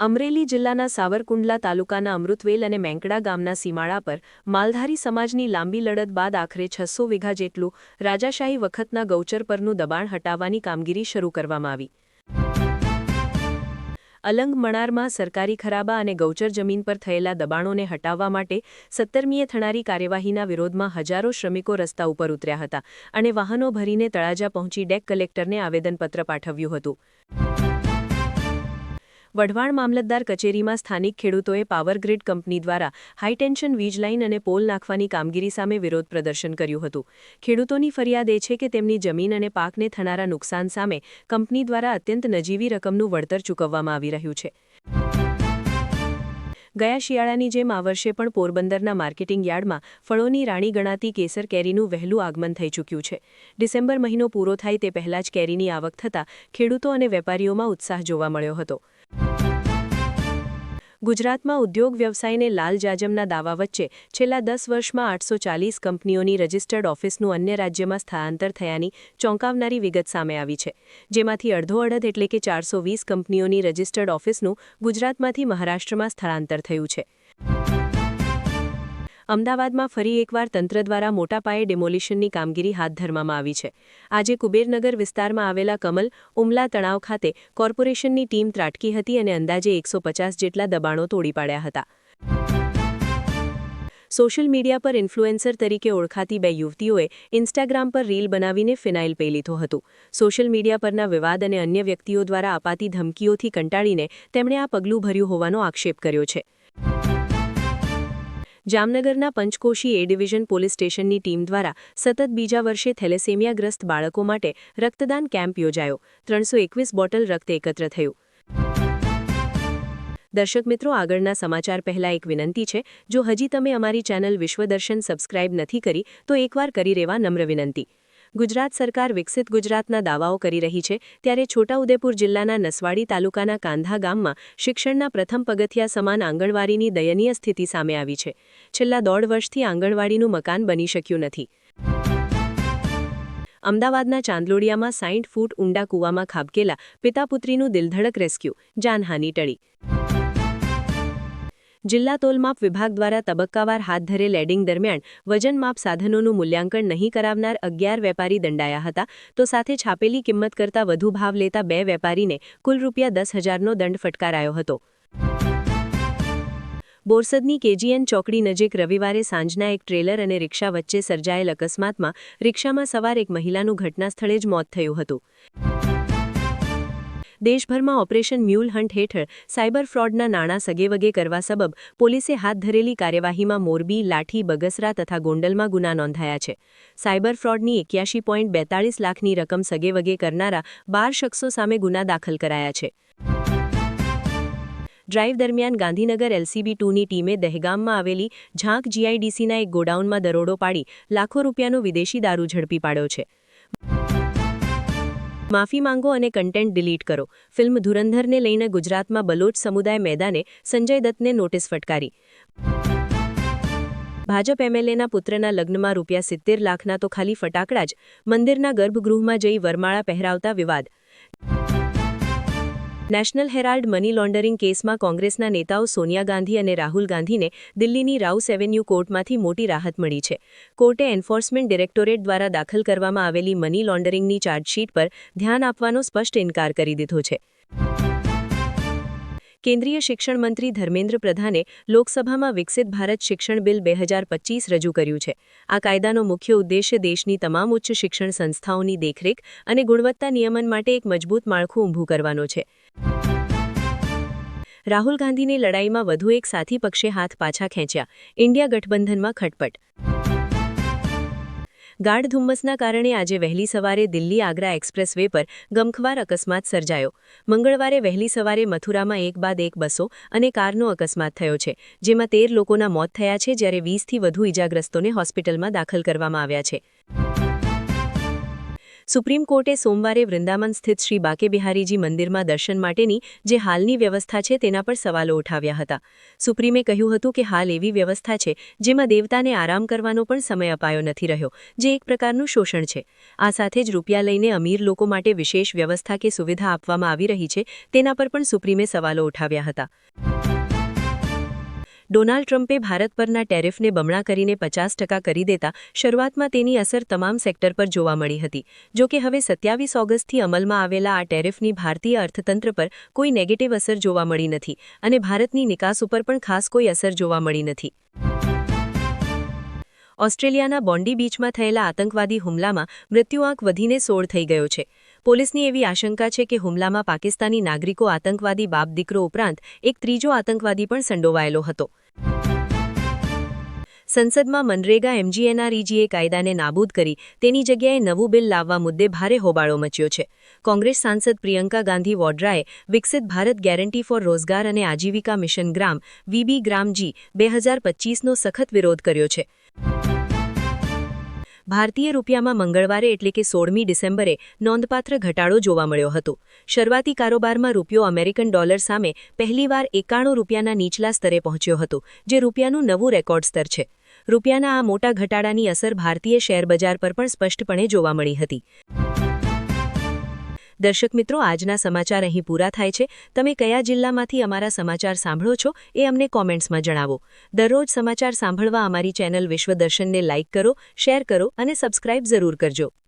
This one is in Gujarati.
અમરેલી જિલ્લાના સાવરકુંડલા તાલુકાના અમૃતવેલ અને મેંકડા ગામના સીમાડા પર માલધારી સમાજની લાંબી લડત બાદ આખરે છસો વીઘા જેટલું રાજાશાહી વખતના ગૌચર પરનું દબાણ હટાવવાની કામગીરી શરૂ કરવામાં આવી. અલંગ મણારમાં સરકારી ખરાબા અને ગૌચર જમીન પર થયેલા દબાણોને હટાવવા માટે સત્તરમીએ થનારી કાર્યવાહીના વિરોધમાં હજારો શ્રમિકો રસ્તા ઉપર ઉતર્યા હતા અને વાહનો ભરીને તળાજા પહોંચી ડેક કલેક્ટરને આવેદનપત્ર પાઠવ્યું હતું. વઢવાણ મામલતદાર કચેરીમાં સ્થાનિક ખેડૂતોએ પાવરગ્રીડ કંપની દ્વારા હાઈટેન્શન વીજ લાઇન અને પોલ નાખવાની કામગીરી સામે વિરોધ પ્રદર્શન કર્યું હતું. ખેડૂતોની ફરિયાદ એ છે કે તેમની જમીન અને પાકને થનારા નુકસાન સામે કંપની દ્વારા અત્યંત નજીવી રકમનું વળતર ચૂકવવામાં આવી રહ્યું છે. ગયા શિયાળાની જેમ આ વર્ષે પણ પોરબંદરના માર્કેટિંગ યાર્ડમાં ફળોની રાણી ગણાતી કેસર કેરીનું વહેલું આગમન થઈ ચૂક્યું છે. ડિસેમ્બર મહિનો પૂરો થાય તે પહેલાં જ કેરીની આવક થતાં ખેડૂતો અને વેપારીઓમાં ઉત્સાહ જોવા મળ્યો હતો. ગુજરાતમાં ઉદ્યોગ વ્યવસાયને લાલ જાજમના દાવા વચ્ચે છેલ્લા દસ વર્ષમાં આઠસો ચાલીસ કંપનીઓની રજિસ્ટર્ડ ઓફિસનું અન્ય રાજ્યમાં સ્થળાંતર થયાની ચોંકાવનારી વિગત સામે આવી છે. જેમાંથી અડધો અડધ એટલે કે ચારસો કંપનીઓની રજિસ્ટર્ડ ઓફિસનું ગુજરાતમાંથી મહારાષ્ટ્રમાં સ્થળાંતર થયું છે. અમદાવાદમાં ફરી એકવાર તંત્ર દ્વારા મોટા પાયે ડેમોલિશનની કામગીરી હાથ ધરવામાં આવી છે. આજે કુબેરનગર વિસ્તારમાં આવેલા કમલ ઉમલા તળાવ ખાતે કોર્પોરેશનની ટીમ ત્રાટકી હતી અને અંદાજે એકસો જેટલા દબાણો તોડી પાડ્યા હતા. સોશિયલ મીડિયા પર ઇન્ફ્લુએન્સર તરીકે ઓળખાતી બે યુવતીઓએ ઇન્સ્ટાગ્રામ પર રીલ બનાવીને ફિનાઇલ પી લીધો હતું. સોશિયલ મીડિયા પરના વિવાદ અને અન્ય વ્યક્તિઓ દ્વારા અપાતી ધમકીઓથી કંટાળીને તેમણે આ પગલું ભર્યું હોવાનો આક્ષેપ કર્યો છે. જામનગરના પંચકોશી એ ડિવિઝન પોલીસ સ્ટેશનની ટીમ દ્વારા સતત બીજા વર્ષે થેલેસેમિયાગ્રસ્ત બાળકો માટે રક્તદાન કેમ્પ યોજાયો. ત્રણસો એકવીસ બોટલ રક્ત એકત્ર થયું. દર્શક મિત્રો, આગળના સમાચાર પહેલા એક વિનંતી છે. જો હજી તમે અમારી ચેનલ વિશ્વદર્શન સબસ્ક્રાઇબ નથી કરી, તો એકવાર કરી રહેવા નમ્ર વિનંતી. ગુજરાત સરકાર વિકસિત ગુજરાતના દાવાઓ કરી રહી છે, ત્યારે છોટાઉદેપુર જિલ્લાના નસવાડી તાલુકાના કાંધા ગામમાં શિક્ષણના પ્રથમ પગથિયા સમાન આંગણવાડીની દયનીય સ્થિતિ સામે આવી છે. છેલ્લા દોઢ વર્ષથી આંગણવાડીનું મકાન બની શક્યું નથી. અમદાવાદના ચાંદલોડિયામાં સાઈઠ ફૂટ ઊંડા કૂવામાં ખાબકેલા પિતા પુત્રીનું દિલધડક રેસ્ક્યુ, જાનહાની ટળી. જિલ્લા તોલમાપ વિભાગ દ્વારા તબક્કાવાર હાથ ધરેલ એડિંગ દરમિયાન વજનમાપ સાધનોનું મૂલ્યાંકન નહીં કરાવનાર અગિયાર વેપારી દંડાયા હતા. તો સાથે છાપેલી કિંમત કરતાં વધુ ભાવ લેતા બે વેપારીને કુલ રૂપિયા દસ હજારનો દંડ ફટકારાયો હતો. બોરસદની કેજીએન ચોકડી નજીક રવિવારે સાંજના એક ટ્રેલર અને રિક્ષા વચ્ચે સર્જાયેલ અકસ્માતમાં રિક્ષામાં સવાર એક મહિલાનું ઘટનાસ્થળે જ મોત થયું હતું. દેશભરમાં ઓપરેશન મ્યુલ હન્ટ હેઠળ સાયબર ફ્રોડના નાણાં સગેવગે કરવા સબબ પોલીસે હાથ ધરેલી કાર્યવાહીમાં મોરબી, લાઠી, બગસરા તથા ગોંડલમાં ગુના નોંધાયા છે. સાયબર ફ્રોડની એક્યાશી પોઈન્ટ બેતાળીસ લાખની રકમ સગેવગે કરનારા બાર શખ્સો સામે ગુના દાખલ કરાયા છે. ડ્રાઇવ દરમિયાન ગાંધીનગર એલસીબી ટુની ટીમે દહેગામમાં આવેલી ઝાંક જીઆઈડીસીના એક ગોડાઉનમાં દરોડો પાડી લાખો રૂપિયાનો વિદેશી દારૂ ઝડપી પાડ્યો છે. માફી માંગો અને કન્ટેન્ટ ડિલીટ કરો. ફિલ્મ ધુરંધરને લઈને ગુજરાતમાં બલોચ સમુદાય મેદાને સંજય દત્તને નોટિસ ફટકારી. ભાજપ એમએલએના પુત્રના લગ્નમાં રૂપિયા સિત્તેર લાખના તો ખાલી ફટાકડા જ. મંદિરના ગર્ભગૃહમાં જઈ વરમાળા પહેરાવતા વિવાદ. નેશનલ હેરાલ્ડ મની લોન્ડરિંગ કેસમાં કોંગ્રેસના નેતાઓ સોનિયા ગાંધી અને રાહુલ ગાંધીને દિલ્હીની રાઉસ એવન્યુ કોર્ટમાંથી મોટી રાહત મળી છે. કોર્ટે એન્ફોર્સમેન્ટ ડિરેક્ટોરેટ દ્વારા દાખલ કરવામાં આવેલી મની લોન્ડરિંગની ચાર્જશીટ પર ધ્યાન આપવાનો સ્પષ્ટ ઇનકાર કરી દીધો છે. કેન્દ્રીય શિક્ષણ મંત્રી ધર્મેન્દ્ર પ્રધાને લોકસભામાં વિકસિત ભારત શિક્ષણ બિલ બે રજૂ કર્યું છે. આ કાયદાનો મુખ્ય ઉદ્દેશ્ય દેશની તમામ ઉચ્ચ શિક્ષણ સંસ્થાઓની દેખરેખ અને ગુણવત્તા નિયમન માટે એક મજબૂત માળખું ઊભું કરવાનો છે. રાહુલ ગાંધીની લડાઈમાં વધુ એક સાથી પક્ષે હાથ પાછા ખેંચ્યા. ઇન્ડિયા ગઠબંધનમાં ખટપટ ગાઢ ધુમ્મસના કારણે આજે વહેલી સવારે દિલ્હી આગ્રા એક્સપ્રેસ પર ગમખવાર અકસ્માત સર્જાયો. મંગળવારે વહેલી સવારે મથુરામાં એક બાદ એક બસો અને કારનો અકસ્માત થયો છે, જેમાં તેર લોકોના મોત થયા છે, જ્યારે વીસથી વધુ ઇજાગ્રસ્તોને હોસ્પિટલમાં દાખલ કરવામાં આવ્યા છે. સુપ્રીમ કોર્ટે સોમવારે વૃંદાવન સ્થિત શ્રી બાકે બિહારીજી મંદિરમાં દર્શન માટેની જે હાલની વ્યવસ્થા છે તેના પર સવાલો ઉઠાવ્યા હતા. સુપ્રીમે કહ્યું હતું કે હાલ એવી વ્યવસ્થા છે જેમાં દેવતાને આરામ કરવાનો પણ સમય અપાયો નથી રહ્યો, જે એક પ્રકારનું શોષણ છે. આ સાથે જ રૂપિયા લઈને અમીર લોકો માટે વિશેષ વ્યવસ્થા કે સુવિધા આપવામાં આવી રહી છે તેના પર પણ સુપ્રીમે સવાલો ઉઠાવ્યા હતા. ડોનાલ્ડ ટ્રમ્પે ભારત પરના ટેરિફને બમણા કરીને પચાસ ટકા કરી દેતા શરૂઆતમાં તેની અસર તમામ સેક્ટર પર જોવા મળી હતી. જો કે હવે સત્યાવીસ ઓગસ્ટથી અમલમાં આવેલા આ ટેરિફની ભારતીય અર્થતંત્ર પર કોઈ નેગેટિવ અસર જોવા મળી નથી અને ભારતની નિકાસ ઉપર પણ ખાસ કોઈ અસર જોવા મળી નથી. ઓસ્ટ્રેલિયાના બોન્ડી બીચમાં થયેલા આતંકવાદી હુમલામાં મૃત્યુઆંક વધીને સોળ થઈ ગયો છે. પોલીસની એવી આશંકા છે કે હુમલામાં પાકિસ્તાની નાગરિકો આતંકવાદી બાપ દીકરો ઉપરાંત એક ત્રીજો આતંકવાદી પણ સંડોવાયેલો હતો. સંસદમાં મનરેગા એમજીએનઆરઈજીએ કાયદાને નાબૂદ કરી તેની જગ્યાએ નવું બિલ લાવવા મુદ્દે ભારે હોબાળો મચ્યો છે. કોંગ્રેસ સાંસદ પ્રિયંકા ગાંધી વોડ્રાએ વિકસિત ભારત ગેરંટી ફોર રોજગાર અને આજીવિકા મિશન ગ્રામ વીબી ગ્રામજી બે હજાર સખત વિરોધ કર્યો છે. ભારતીય રૂપિયામાં મંગળવારે એટલે કે સોળમી ડિસેમ્બરે નોંધપાત્ર ઘટાડો જોવા મળ્યો હતો. શરૂઆતી કારોબારમાં રૂપિયો અમેરિકન ડોલર સામે પહેલીવાર એકાણું રૂપિયાના નીચલા સ્તરે પહોંચ્યો હતો, જે રૂપિયાનું નવું રેકોર્ડ સ્તર છે. રૂપિયાના આ મોટા ઘટાડાની અસર ભારતીય શેરબજાર પર પણ સ્પષ્ટપણે જોવા મળી હતી. દર્શક મિત્રો, આજના સમાચાર અહીં પૂરા થાય છે. તમે કયા જિલ્લામાંથી અમારા સમાચાર સાંભળો છો એ અમને કોમેન્ટ્સમાં જણાવો. દરરોજ સમાચાર સાંભળવા અમારી ચેનલ વિશ્વદર્શનને લાઇક કરો, શેર કરો અને સબસ્ક્રાઇબ જરૂર કરજો.